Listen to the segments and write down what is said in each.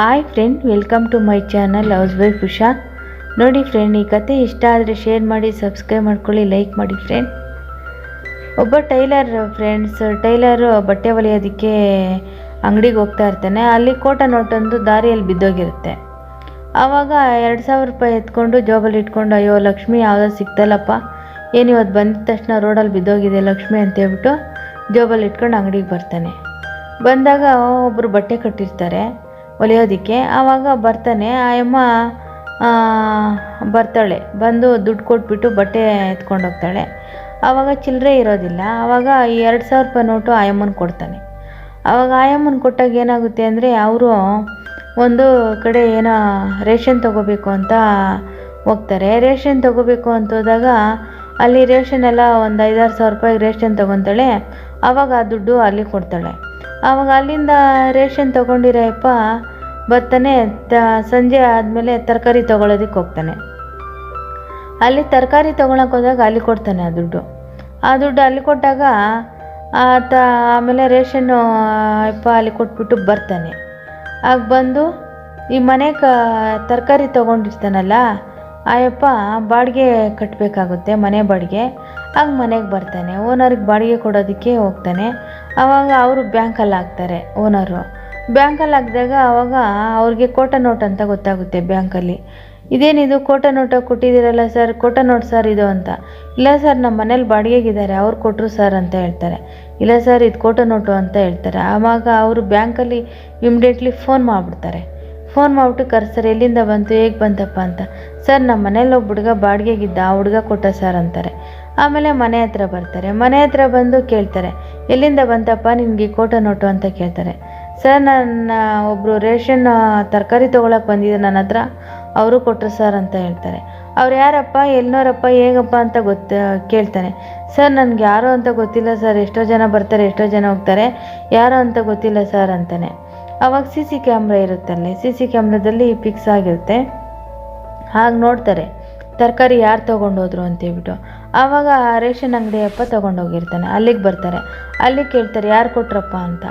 Hi friend welcome to my channel house wife Usha ನೋಡಿ friend ಈ ಕತೆ ಇಷ್ಟ ಆದರೆ ಶೇರ್ ಮಾಡಿ ಸಬ್ಸ್ಕ್ರೈಬ್ ಮಾಡ್ಕೊಳ್ಳಿ ಲೈಕ್ ಮಾಡಿ ಫ್ರೆಂಡ್ ಒಬ್ಬ ಟೈಲರ್ ಫ್ರೆಂಡ್ಸ್ ಟೈಲರು ಬಟ್ಟೆ ಹೊಲಿಯೋದಕ್ಕೆ ಅಂಗಡಿಗೆ ಹೋಗ್ತಾ ಇರ್ತಾನೆ. ಅಲ್ಲಿ ಕೋಟ ನೋಟೊಂದು ದಾರಿಯಲ್ಲಿ ಬಿದ್ದೋಗಿರುತ್ತೆ. ಆವಾಗ ಎರಡು ಸಾವಿರ ರೂಪಾಯಿ ಎತ್ಕೊಂಡು ಜೋಬಲ್ಲಿ ಇಟ್ಕೊಂಡು, ಅಯ್ಯೋ ಲಕ್ಷ್ಮಿ, ಯಾವುದೋ ಸಿಗ್ತಲ್ಲಪ್ಪ ಏನು ಇವತ್ತು ಬಂದಿದ ತಕ್ಷಣ ರೋಡಲ್ಲಿ ಬಿದ್ದೋಗಿದೆ ಲಕ್ಷ್ಮಿ ಅಂತ ಹೇಳ್ಬಿಟ್ಟು ಜೋಬಲ್ಲಿ ಇಟ್ಕೊಂಡು ಅಂಗಡಿಗೆ ಬರ್ತಾನೆ. ಬಂದಾಗ ಒಬ್ಬರು ಬಟ್ಟೆ ಕಟ್ಟಿರ್ತಾರೆ. ಹೊಲಿಯೋದಕ್ಕೆ ಆವಾಗ ಬರ್ತಾನೆ, ಆ ಅಮ್ಮ ಬರ್ತಾಳೆ. ಬಂದು ದುಡ್ಡು ಕೊಟ್ಬಿಟ್ಟು ಬಟ್ಟೆ ಎತ್ಕೊಂಡು ಹೋಗ್ತಾಳೆ ಆವಾಗ ಚಿಲ್ಲರೆ ಇರೋದಿಲ್ಲ. ಆವಾಗ ಈ ಎರಡು ಸಾವಿರ ರೂಪಾಯಿ ನೋಟು ಆಯಮ್ಮನ ಕೊಡ್ತಾನೆ. ಆವಾಗ ಆಯಮ್ಮನ ಕೊಟ್ಟಾಗ ಏನಾಗುತ್ತೆ ಅಂದರೆ, ಅವರು ಒಂದು ಕಡೆ ಏನೋ ರೇಷನ್ ತಗೋಬೇಕು ಅಂತ ಹೋಗ್ತಾರೆ. ರೇಷನ್ ತಗೋಬೇಕು ಅಂತ ಹೋದಾಗ ಅಲ್ಲಿ ರೇಷನ್ ಎಲ್ಲ ಒಂದು ಐದಾರು ಸಾವಿರ ರೂಪಾಯಿಗೆ ರೇಷನ್ ತೊಗೊತಾಳೆ. ಆವಾಗ ಆ ದುಡ್ಡು ಅಲ್ಲಿ ಕೊಡ್ತಾಳೆ. ಆವಾಗ ಅಲ್ಲಿಂದ ರೇಷನ್ ತೊಗೊಂಡಿರಪ್ಪ ಬರ್ತಾನೆ, ತ, ಸಂಜೆ ಆದಮೇಲೆ ತರಕಾರಿ ತೊಗೊಳೋದಕ್ಕೆ ಹೋಗ್ತಾನೆ. ಅಲ್ಲಿ ತರಕಾರಿ ತೊಗೊಳಕ್ಕೆ ಹೋದಾಗ ಅಲ್ಲಿ ಕೊಡ್ತಾನೆ ಆ ದುಡ್ಡು. ಆ ದುಡ್ಡು ಅಲ್ಲಿ ಕೊಟ್ಟಾಗ ಆತ ಆಮೇಲೆ ರೇಷನ್ನು ಅಪ್ಪ ಅಲ್ಲಿ ಕೊಟ್ಬಿಟ್ಟು ಬರ್ತಾನೆ. ಆಗ ಬಂದು ಈ ಮನೆ ಕ ತರಕಾರಿ ತೊಗೊಂಡಿರ್ತಾನಲ್ಲ ಆಯಪ್ಪ, ಬಾಡಿಗೆ ಕಟ್ಟಬೇಕಾಗುತ್ತೆ ಮನೆ ಬಾಡಿಗೆ. ಆಗ ಮನೆಗೆ ಬರ್ತಾನೆ. ಓನರ್ಗೆ ಬಾಡಿಗೆ ಕೊಡೋದಕ್ಕೆ ಹೋಗ್ತಾನೆ. ಆವಾಗ ಅವರು ಬ್ಯಾಂಕಲ್ಲಿ ಹಾಕ್ತಾರೆ, ಓನರು. ಬ್ಯಾಂಕಲ್ಲಿ ಹಾಕಿದಾಗ ಆವಾಗ ಅವ್ರಿಗೆ ಕೋಟ ನೋಟ್ ಅಂತ ಗೊತ್ತಾಗುತ್ತೆ ಬ್ಯಾಂಕಲ್ಲಿ. ಇದೇನಿದು ಕೋಟ ನೋಟ ಕೊಟ್ಟಿದ್ದೀರಲ್ಲ ಸರ್? ಕೋಟ ನೋಟ್ ಸರ್ ಇದು ಅಂತ. ಇಲ್ಲ ಸರ್ ನಮ್ಮ ಮನೇಲಿ ಬಾಡಿಗೆಗಿದ್ದಾರೆ. ಅವ್ರು ಕೊಟ್ಟರು ಸರ್ ಅಂತ ಹೇಳ್ತಾರೆ. ಇಲ್ಲ ಸರ್, ಇದು ಕೋಟ ನೋಟು ಅಂತ ಹೇಳ್ತಾರೆ. ಆವಾಗ ಅವರು ಬ್ಯಾಂಕಲ್ಲಿ ಇಮಿಡಿಯೇಟ್ಲಿ ಫೋನ್ ಮಾಡಿಬಿಡ್ತಾರೆ. ಫೋನ್ ಮಾಡಿಬಿಟ್ಟು ಕರೆಸ್ತಾರೆ ಎಲ್ಲಿಂದ ಬಂತು, ಹೇಗೆ ಬಂತಪ್ಪ ಅಂತ. ಸರ್ ನಮ್ಮ ಮನೇಲಿ ಒಬ್ಬ ಹುಡುಗ ಬಾಡಿಗೆಗಿದ್ದ, ಆ ಹುಡುಗ ಕೊಟ್ಟ ಸರ್ ಅಂತಾರೆ. ಆಮೇಲೆ ಮನೆ ಹತ್ರ ಬರ್ತಾರೆ. ಮನೆ ಹತ್ರ ಬಂದು ಕೇಳ್ತಾರೆ, ಎಲ್ಲಿಂದ ಬಂತಪ್ಪ, ನಿನಗೆ ಕೋಟ ನೋಟು ಅಂತ ಕೇಳ್ತಾರೆ. ಸರ್, ನನ್ನ ಒಬ್ಬರು ರೇಷನ್ ತರಕಾರಿ ತೊಗೊಳಕ್ಕೆ ಬಂದಿದ್ದೆ ನನ್ನ ಹತ್ರ, ಅವರು ಕೊಟ್ಟರು ಸರ್ ಅಂತ ಹೇಳ್ತಾರೆ. ಅವ್ರು ಯಾರಪ್ಪ ಎಲ್ಲಿನೋರಪ್ಪ ಹೇಗಪ್ಪ ಅಂತ ಗೊತ್ತ ಕೇಳ್ತಾನೆ ಸರ್, ನನಗೆ ಯಾರು ಅಂತ ಗೊತ್ತಿಲ್ಲ ಸರ್. ಎಷ್ಟೋ ಜನ ಬರ್ತಾರೆ, ಎಷ್ಟೋ ಜನ ಹೋಗ್ತಾರೆ. ಯಾರು ಅಂತ ಗೊತ್ತಿಲ್ಲ ಸರ್ ಅಂತಾನೆ. ಅವಾಗ ಸಿ ಸಿ ಕ್ಯಾಮ್ರಾ ಇರುತ್ತಲ್ಲಿ ಸಿ ಸಿ ಕ್ಯಾಮ್ರಾದಲ್ಲಿ ಫಿಕ್ಸ್ ಆಗಿರುತ್ತೆ. ಹಾಗೆ ನೋಡ್ತಾರೆ. ತರಕಾರಿ ಯಾರು ತೊಗೊಂಡೋದ್ರು ಅಂತೇಳ್ಬಿಟ್ಟು ಆವಾಗ ರೇಷನ್ ಅಂಗಡಿಯಪ್ಪ ತೊಗೊಂಡೋಗಿರ್ತಾನೆ. ಅಲ್ಲಿಗೆ ಬರ್ತಾರೆ. ಅಲ್ಲಿ ಕೇಳ್ತಾರೆ, ಯಾರು ಕೊಟ್ರಪ್ಪ ಅಂತ?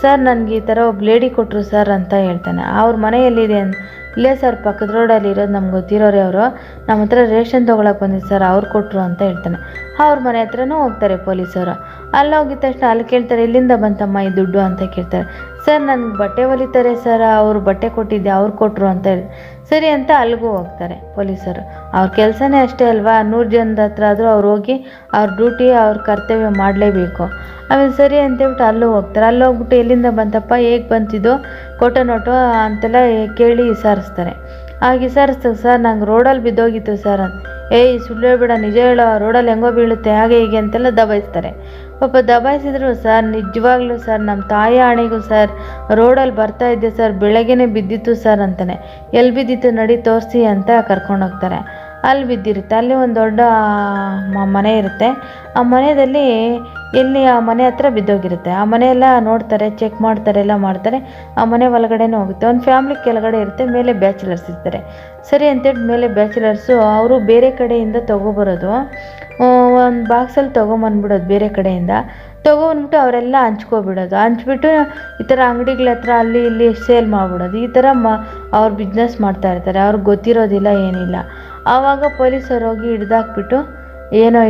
ಸರ್, ನನಗೆ ಈ ಥರ ಒಬ್ಬ ಲೇಡಿ ಕೊಟ್ಟರು ಸರ್ ಅಂತ ಹೇಳ್ತಾನೆ. ಅವ್ರ ಮನೆಯಲ್ಲಿದೆ ಅಂತ ಇಲ್ಲೇ ಸರ್, ಪಕ್ಕದ ರೋಡಲ್ಲಿ ಇರೋದು ನಮ್ಗೆ ಗೊತ್ತಿರೋರೆ ಅವರು. ನಮ್ಮ ಹತ್ರ ರೇಷನ್ ತೊಗೊಳಕ್ಕೆ ಬಂದಿದ್ದು ಸರ್, ಅವ್ರು ಕೊಟ್ಟರು ಅಂತ ಹೇಳ್ತಾನೆ. ಅವ್ರ ಮನೆ ಹತ್ರನೂ ಹೋಗ್ತಾರೆ ಪೊಲೀಸರು ಅಲ್ಲಿ ಹೋಗಿದ ತಕ್ಷಣ ಅಲ್ಲಿ ಕೇಳ್ತಾರೆ ಎಲ್ಲಿಂದ ಬಂತಮ್ಮ ಈ ದುಡ್ಡು ಅಂತ ಕೇಳ್ತಾರೆ. ಸರ್ ನನಗೆ ಬಟ್ಟೆ ಹೊಲಿತಾರೆ ಸರ್, ಅವರು ಬಟ್ಟೆ ಕೊಟ್ಟಿದ್ದೆ, ಅವ್ರು ಕೊಟ್ಟರು ಅಂತ ಹೇಳಿ. ಸರಿ ಅಂತ ಅಲ್ಲಿಗೂ ಹೋಗ್ತಾರೆ ಪೊಲೀಸರು. ಅವ್ರ ಕೆಲಸನೇ ಅಷ್ಟೇ ಅಲ್ವಾ? ನೂರು ಜನದ ಹತ್ರ ಆದರೂ ಅವ್ರು ಹೋಗಿ ಅವ್ರ ಡ್ಯೂಟಿ, ಅವ್ರ ಕರ್ತವ್ಯ ಮಾಡಲೇಬೇಕು. ಆಮೇಲೆ ಸರಿ ಅಂತೇಳ್ಬಿಟ್ಟು ಅಲ್ಲೂ ಹೋಗ್ತಾರೆ. ಅಲ್ಲಿ ಹೋಗ್ಬಿಟ್ಟು ಎಲ್ಲಿಂದ ಬಂತಪ್ಪ? ಹೇಗೆ ಬಂತಿದ್ದು ಕೊಟ್ಟ ನೋಟು ಅಂತೆಲ್ಲ ಕೇಳಿ ವಿಚಾರಿಸ್ತಾರೆ ಆಗ ವಿಚಾರಿಸ್ತಾರೆ ಸರ್, ನಂಗೆ ರೋಡಲ್ಲಿ ಬಿದ್ದೋಗಿತ್ತು ಸರ್ ಅಂತ. ಏಯ್, ಸುಳ್ಳು ಹೇಳ್ಬೇಡ ನಿಜ ಹೇಳೋ ರೋಡಲ್ಲಿ ಹೆಂಗೋ ಬೀಳುತ್ತೆ, ಹಾಗೆ ಹೀಗೆ ಅಂತೆಲ್ಲ ದಬಾಯಿಸ್ತಾರೆ. ಪಾಪ ದಬಾಯಿಸಿದ್ರು ಸರ್, ನಿಜವಾಗ್ಲೂ ಸರ್ ನಮ್ಮ ತಾಯಿ ಆಣೆಗೂ ಸರ್, ರೋಡಲ್ಲಿ ಬರ್ತಾ ಇದ್ದೆ ಸರ್, ಬೆಳಗ್ಗೆನೆ ಬಿದ್ದಿತ್ತು ಸರ್ ಅಂತಾನೆ. ಎಲ್ಲಿ ಬಿದ್ದಿತ್ತು ನಡಿ, ತೋರಿಸಿ ಅಂತ ಕರ್ಕೊಂಡೋಗ್ತಾರೆ. ಅಲ್ಲಿ ಬಿದ್ದಿರುತ್ತೆ. ಅಲ್ಲಿ ಒಂದು ದೊಡ್ಡ ಮನೆ ಇರುತ್ತೆ. ಆ ಮನೆಯಲ್ಲಿ ಎಲ್ಲಿ ಆ ಮನೆ ಹತ್ರ ಬಿದ್ದೋಗಿರುತ್ತೆ. ಆ ಮನೆಯೆಲ್ಲ ನೋಡ್ತಾರೆ ಚೆಕ್ ಮಾಡ್ತಾರೆ, ಎಲ್ಲ ಮಾಡ್ತಾರೆ. ಆ ಮನೆ ಒಳಗಡೆನೇ ಹೋಗುತ್ತೆ. ಒಂದು ಫ್ಯಾಮ್ಲಿ ಕೆಳಗಡೆ ಇರುತ್ತೆ, ಮೇಲೆ ಬ್ಯಾಚುಲರ್ಸ್ ಇರ್ತಾರೆ. ಸರಿ ಅಂತೇಳಿ ಮೇಲೆ ಬ್ಯಾಚುಲರ್ಸು ಅವರು ಬೇರೆ ಕಡೆಯಿಂದ ತೊಗೊಬರೋದು. ಒಂದು ಬಾಕ್ಸಲ್ಲಿ ತೊಗೊಂಬಂದ್ಬಿಡೋದು ಬೇರೆ ಕಡೆಯಿಂದ. ತೊಗೊಬಂದ್ಬಿಟ್ಟು ಅವರೆಲ್ಲ ಹಂಚ್ಕೊಬಿಡೋದು. ಹಂಚ್ಬಿಟ್ಟು ಈ ಥರ ಅಂಗಡಿಗಳ ಹತ್ರ ಅಲ್ಲಿ ಇಲ್ಲಿ ಸೇಲ್ ಮಾಡಿಬಿಡೋದು. ಈ ಥರ ಮ, ಅವ್ರು ಬಿಸ್ನೆಸ್ ಮಾಡ್ತಾ ಇರ್ತಾರೆ. ಅವ್ರಿಗೆ ಗೊತ್ತಿರೋದಿಲ್ಲ, ಏನಿಲ್ಲ. ಆವಾಗ ಪೊಲೀಸರು ಹೋಗಿ ಹಿಡ್ದಾಕ್ಬಿಟ್ಟು, ಏನೋ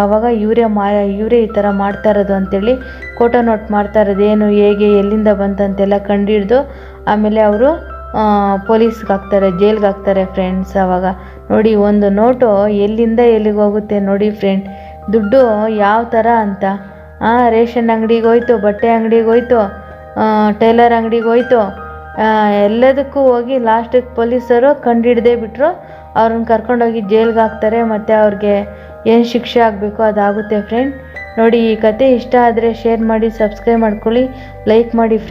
ಆವಾಗ ಇವರೇ ಮಾ, ಇವರೇ ಈ ಥರ ಮಾಡ್ತಾ ಇರೋದು ಅಂತೇಳಿ ಕೋಟೋ ನೋಟ್ ಮಾಡ್ತಾ ಇರೋದು, ಏನು, ಹೇಗೆ, ಎಲ್ಲಿಂದ ಬಂತಂತೆಲ್ಲ ಕಂಡುಹಿಡ್ದು ಆಮೇಲೆ ಅವರು ಪೊಲೀಸ್ಗೆ ಹಾಕ್ತಾರೆ, ಜೈಲ್ಗೆ ಹಾಕ್ತಾರೆ ಫ್ರೆಂಡ್ಸ್ ಆವಾಗ. ನೋಡಿ ಒಂದು ನೋಟು ಎಲ್ಲಿಂದ ಎಲ್ಲಿಗೆ ಹೋಗುತ್ತೆ ನೋಡಿ ಫ್ರೆಂಡ್ ದುಡ್ಡು ಯಾವ ಥರ ಅಂತ. ರೇಷನ್ ಅಂಗಡಿಗೆ ಹೋಯ್ತು, ಬಟ್ಟೆ ಅಂಗಡಿಗೆ ಹೋಯ್ತು ಟೈಲರ್ ಅಂಗಡಿಗೆ ಹೋಯ್ತು ಎಲ್ಲದಕ್ಕೂ ಹೋಗಿ ಲಾಸ್ಟಿಗೆ ಪೊಲೀಸರು ಕಂಡುಹಿಡ್ದೇ ಬಿಟ್ಟರು ಅವ್ರನ್ನ ಕರ್ಕೊಂಡೋಗಿ ಜೈಲ್ಗೆ ಹಾಕ್ತಾರೆ, ಮತ್ತು ಅವ್ರಿಗೆ ಏನು ಶಿಕ್ಷೆ ಆಗಬೇಕು ಅದಾಗುತ್ತೆ ಫ್ರೆಂಡ್ ನೋಡಿ ಈ ಕತೆ ಇಷ್ಟ ಆದರೆ ಶೇರ್ ಮಾಡಿ ಸಬ್ಸ್ಕ್ರೈಬ್ ಮಾಡ್ಕೊಳ್ಳಿ ಲೈಕ್ ಮಾಡಿ ಫ್ರೆಂಡ್